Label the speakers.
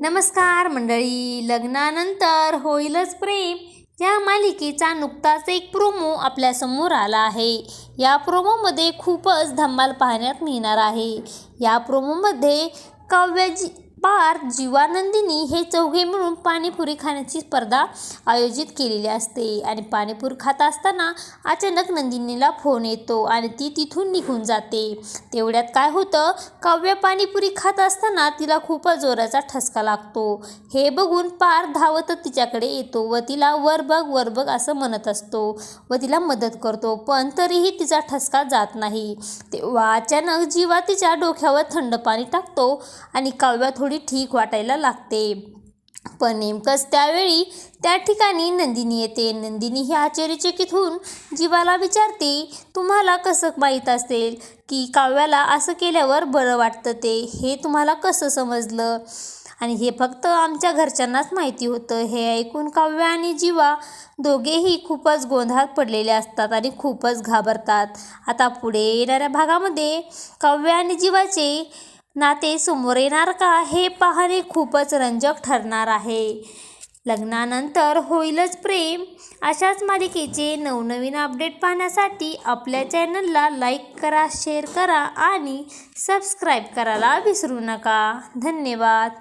Speaker 1: नमस्कार मंडळी लग्नानंतर होईलच प्रेम. या मालिकेचा नुकताच एक प्रोमो आपल्यासमोर आला आहे. या प्रोमोमध्ये खूपच धम्माल पाहण्यात मिळणार आहे. या प्रोमोमध्ये काव्याजी पार जीवानंदिनी हे चौघे मिळून पाणीपुरी खाण्याची स्पर्धा आयोजित केलेली असते. आणि पाणीपुरी खात असताना अचानक नंदिनीला फोन येतो आणि ती तिथून निघून जाते. तेवढ्यात काय होतं? काव्य पाणीपुरी खात असताना तिला खूपच जोराचा ठसका लागतो. हे बघून पार धावत तिच्याकडे येतो व तिला वर बघ वर बघ असं म्हणत असतो व तिला मदत करतो पण तरीही तिचा ठसका जात नाही. तेव्हा अचानक जीवा तिच्या डोक्यावर थंड पाणी टाकतो आणि काव्या थोडी ठीक वाटायला लागते. पण नेमकंच त्यावेळी त्या ठिकाणी नंदिनी येते. नंदिनी ही आश्चर्यचकित होऊन जीवाला विचारते तुम्हाला कसं माहीत असेल की काव्याला असं केल्यावर बरं वाटतं ते? हे तुम्हाला कसं समजलं? आणि हे फक्त आमच्या घरच्यांनाच माहिती होतं. हे ऐकून काव्य आणि जीवा दोघेही खूपच गोंधळात पडलेले असतात आणि खूपच घाबरतात. आता पुढे येणाऱ्या भागामध्ये काव्य आणि जीवाचे नाते समोर येणार का हे पाहणे खूपच रंजक ठरणार आहे. लग्नानंतर होईलच प्रेम. अशाच मालिकेचे नवनवीन अपडेट पाहण्यासाठी आपल्या चॅनलला लाईक करा शेअर करा आणि सबस्क्राईब करायला विसरू नका. धन्यवाद.